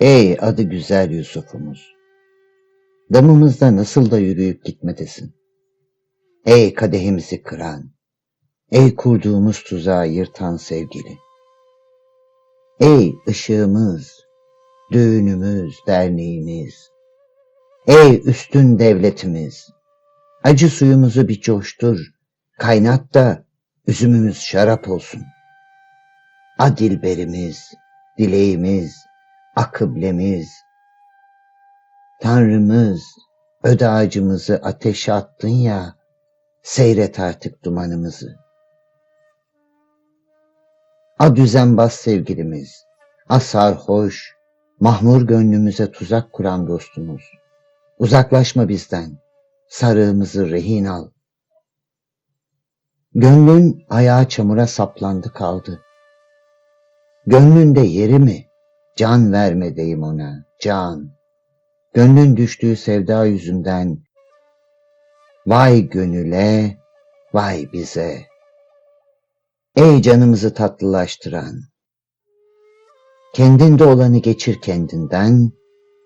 Ey adı güzel Yusuf'umuz! Damımızda nasıl da yürüyüp gitmedesin. Ey kadehimizi kıran, ey kurduğumuz tuzağı yırtan sevgili. Ey ışığımız, düğünümüz, derneğimiz. Ey üstün devletimiz, acı suyumuzu bir coştur, kaynat da üzümümüz şarap olsun. Adilberimiz, dileğimiz, akıblemiz, Tanrımız, öde ağacımızı ateşe attın ya, seyret artık dumanımızı. A düzenbaz sevgilimiz, a sarhoş, mahmur gönlümüze tuzak kuran dostumuz. Uzaklaşma bizden, sarığımızı rehin al. Gönlün ayağı çamura saplandı kaldı. Gönlünde yeri mi? Can verme deyim ona, can. Gönlün düştüğü sevda yüzünden, vay gönüle, vay bize. Ey canımızı tatlılaştıran, kendinde olanı geçir kendinden,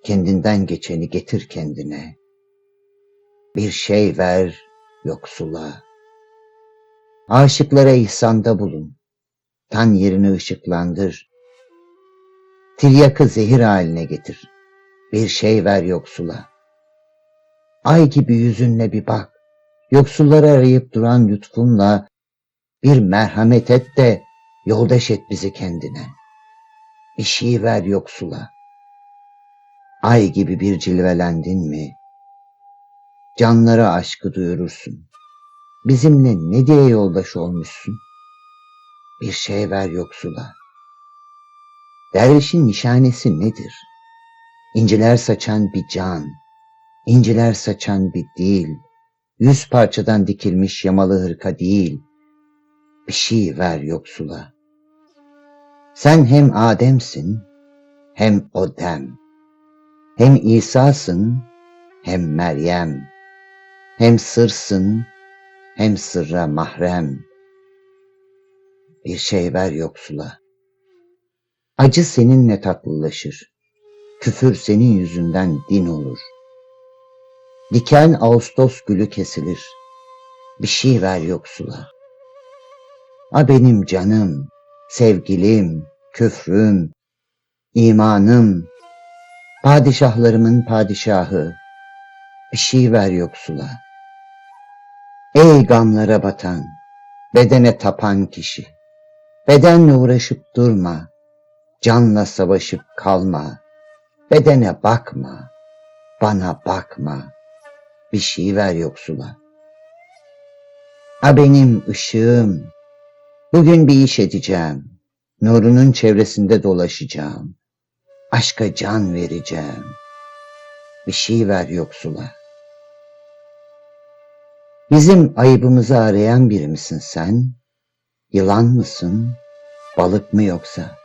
kendinden geçeni getir kendine. Bir şey ver yoksula. Aşıklara ihsanda bulun. Tan yerini ışıklandır. Tiryakı zehir haline getir. Bir şey ver yoksula. Ay gibi yüzünle bir bak. Yoksulları arayıp duran lütfunla bir merhamet et de yoldaş et bizi kendine. Bir şey ver yoksula. Ay gibi bir cilvelendin mi? Canlara aşkı duyurursun. Bizimle ne diye yoldaş olmuşsun? Bir şey ver yoksula. Dervişin nişanesi nedir? İnciler saçan bir can, inciler saçan bir dil, yüz parçadan dikilmiş yamalı hırka değil, bir şey ver yoksula. Sen hem Adem'sin, hem o dem, hem İsa'sın, hem Meryem, hem sırsın, hem sırra mahrem. Bir şey ver yoksula. Acı seninle tatlılaşır. Küfür senin yüzünden din olur. Diken Ağustos gülü kesilir. Bir şey ver yoksula. A benim canım, sevgilim, küfrüm, imanım, padişahlarımın padişahı, bir şey ver yoksula. Ey gamlara batan, bedene tapan kişi, bedenle uğraşıp durma, canla savaşıp kalma, bedene bakma, bana bakma, bir şey ver yoksula. A benim ışığım, bugün bir iş edeceğim, nurunun çevresinde dolaşacağım, aşka can vereceğim, bir şey ver yoksula. Bizim ayıbımızı arayan biri misin sen? Yılan mısın? Balık mı yoksa?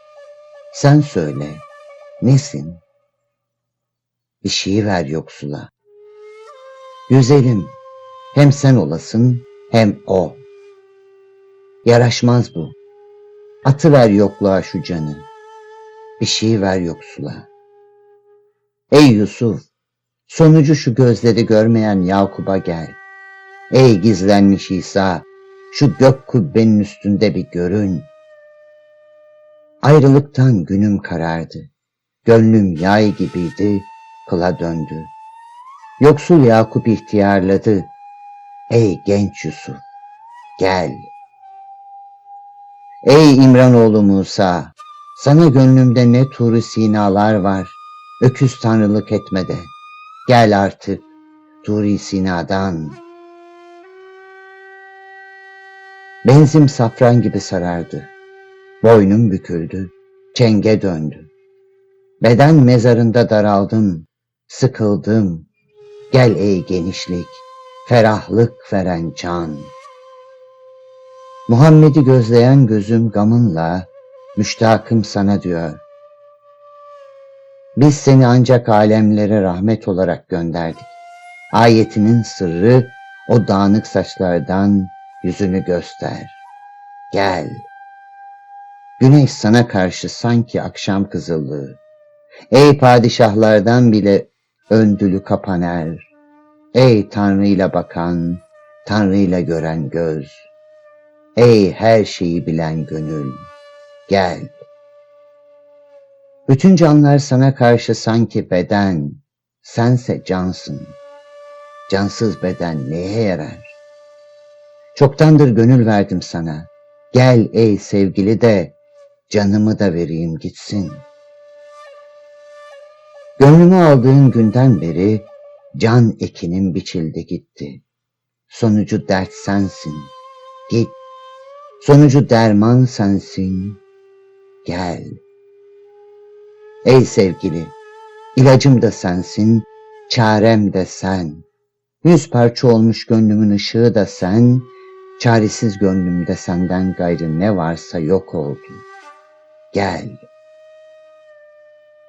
Sen söyle, nesin? Bir şey ver yoksula. Güzelim, hem sen olasın hem o. Yaraşmaz bu. Atıver yokluğa şu canı. Bir şey ver yoksula. Ey Yusuf, sonucu şu gözleri görmeyen Yakub'a gel. Ey gizlenmiş İsa, şu gök kubbenin üstünde bir görün. Ayrılıktan günüm karardı. Gönlüm yay gibiydi, kıla döndü. Yoksul Yakup ihtiyarladı. Ey genç Yusuf, gel. Ey İmranoğlu Musa, sana gönlümde ne turu sinalar var. Öküz tanrılık etmede. Gel artık Turi Sina'dan. Benzim safran gibi sarardı. Boynum büküldü, çenge döndü. Beden mezarında daraldım, sıkıldım. Gel ey genişlik, ferahlık veren can. Muhammed'i gözleyen gözüm gamınla, müştakım sana diyor. Biz seni ancak alemlere rahmet olarak gönderdik. Ayetinin sırrı o dağınık saçlardan yüzünü göster. Gel. Güneş sana karşı sanki akşam kızıllığı. Ey padişahlardan bile öndülü kapaner. Ey Tanrı'yla bakan, Tanrı'yla gören göz. Ey her şeyi bilen gönül, gel. Bütün canlar sana karşı sanki beden, sense cansın. Cansız beden neye yarar? Çoktandır gönül verdim sana. Gel ey sevgili de, canımı da vereyim gitsin. Gönlümü aldığın günden beri, can ekinim biçildi gitti. Sonucu dert sensin, git. Sonucu derman sensin, gel. Ey sevgili, ilacım da sensin, çarem de sen. Yüz parça olmuş gönlümün ışığı da sen, çaresiz gönlümde senden gayrı ne varsa yok oldu. Gel.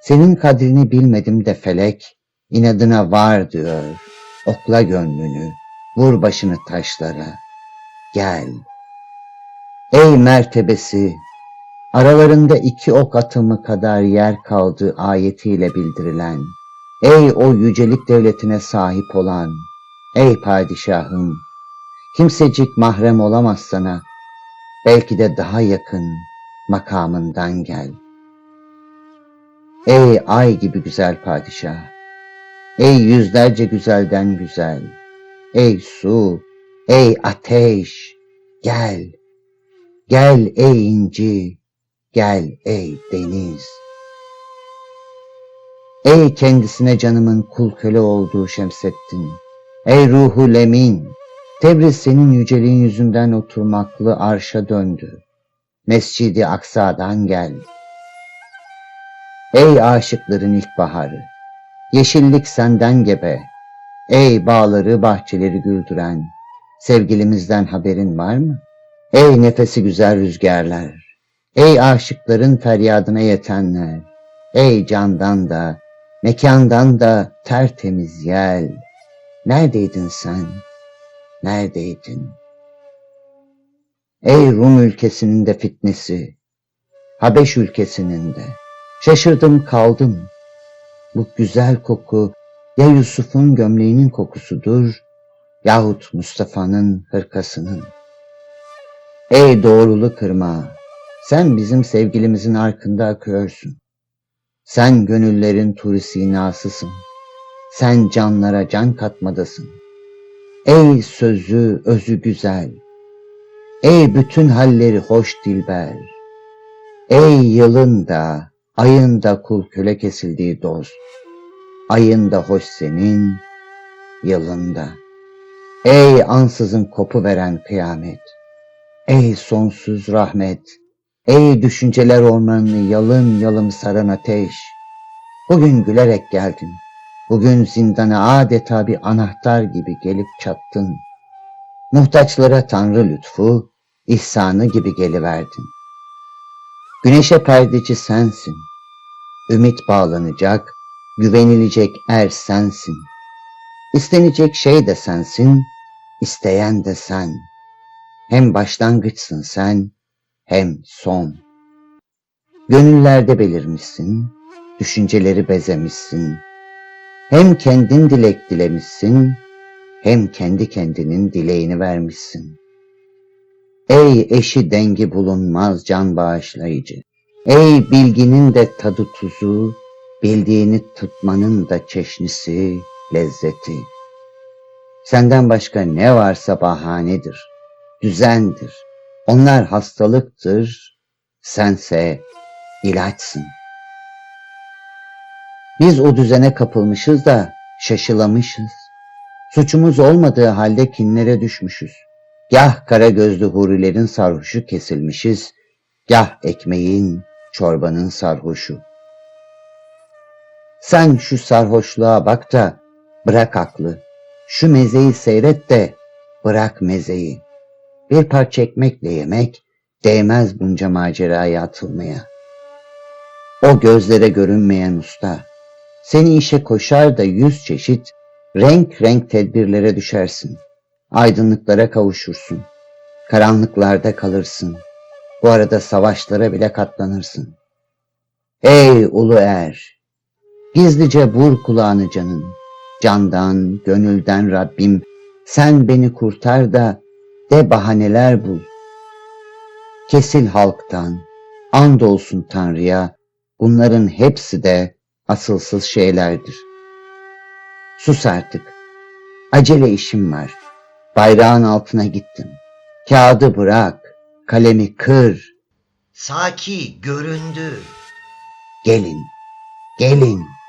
Senin kadrini bilmedim de felek, inadına var diyor. Okla gönlünü, vur başını taşlara. Gel. Ey mertebesi, aralarında iki ok atımı kadar yer kaldığı ayetiyle bildirilen, ey o yücelik devletine sahip olan, ey padişahım, kimsecik mahrem olamaz sana, belki de daha yakın makamından gel. Ey ay gibi güzel padişah, ey yüzlerce güzelden güzel, ey su, ey ateş, gel, gel ey inci, gel ey deniz. Ey kendisine canımın kul köle olduğu Şemsettin, ey ruhu lemin, Tebriz senin yüceliğin yüzünden oturmaklı arşa döndü. Mescidi Aksa'dan gel. Ey aşıkların ilkbaharı, yeşillik senden gebe. Ey bağları bahçeleri güldüren, sevgilimizden haberin var mı? Ey nefesi güzel rüzgarlar, ey aşıkların feryadına yetenler, ey candan da, mekandan da tertemiz yel. Neredeydin sen? Neredeydin? Ey Rum ülkesinin de fitnesi, Habeş ülkesinin de. Şaşırdım kaldım. Bu güzel koku ya Yusuf'un gömleğinin kokusudur yahut Mustafa'nın hırkasının. Ey doğrulu kırma, sen bizim sevgilimizin arkında akıyorsun. Sen gönüllerin turisinasısın. Sen canlara can katmadasın. Ey sözü, özü güzel. Ey bütün halleri hoş dilber. Ey yılın da, ayın da kul köle kesildiği dost. Ayın da hoş senin, yılın da. Ey ansızın kopu veren kıyamet. Ey sonsuz rahmet. Ey düşünceler ormanını yalın yalım saran ateş. Bugün gülerek geldin. Bugün zindana adeta bir anahtar gibi gelip çattın. Muhtaçlara Tanrı lütfu, ihsanı gibi geliverdin. Güneşe perdeci sensin. Ümit bağlanacak, güvenilecek er sensin. İstenecek şey de sensin, isteyen de sen. Hem başlangıçsın sen, hem son. Gönüllerde belirmişsin, düşünceleri bezemişsin. Hem kendin dilek dilemişsin, hem kendi kendinin dileğini vermişsin. Ey eşi dengi bulunmaz can bağışlayıcı. Ey bilginin de tadı tuzu, bildiğini tutmanın da çeşnisi, lezzeti. Senden başka ne varsa bahanedir, düzendir. Onlar hastalıktır, sense ilaçsın. Biz o düzene kapılmışız da şaşılamışız. Suçumuz olmadığı halde kinlere düşmüşüz. Gah kara gözlü hurilerin sarhoşu kesilmişiz, gah ekmeğin, çorbanın sarhoşu. Sen şu sarhoşluğa bak da bırak aklı. Şu mezeyi seyret de bırak mezeyi. Bir parça ekmekle yemek değmez bunca maceraya atılmaya. O gözlere görünmeyen usta, seni işe koşar da yüz çeşit renk renk tedbirlere düşersin. Aydınlıklara kavuşursun. Karanlıklarda kalırsın. Bu arada savaşlara bile katlanırsın. Ey ulu er, Gizlice vur kulağını canın. Candan, gönülden Rabbim sen beni kurtar da de bahaneler bul. Kesil halktan, andolsun Tanrı'ya bunların hepsi de asılsız şeylerdir. Sus artık. Acele işim var. Bayrağın altına gittim. Kağıdı bırak, kalemi kır. Saki göründü. Gelin, gelin.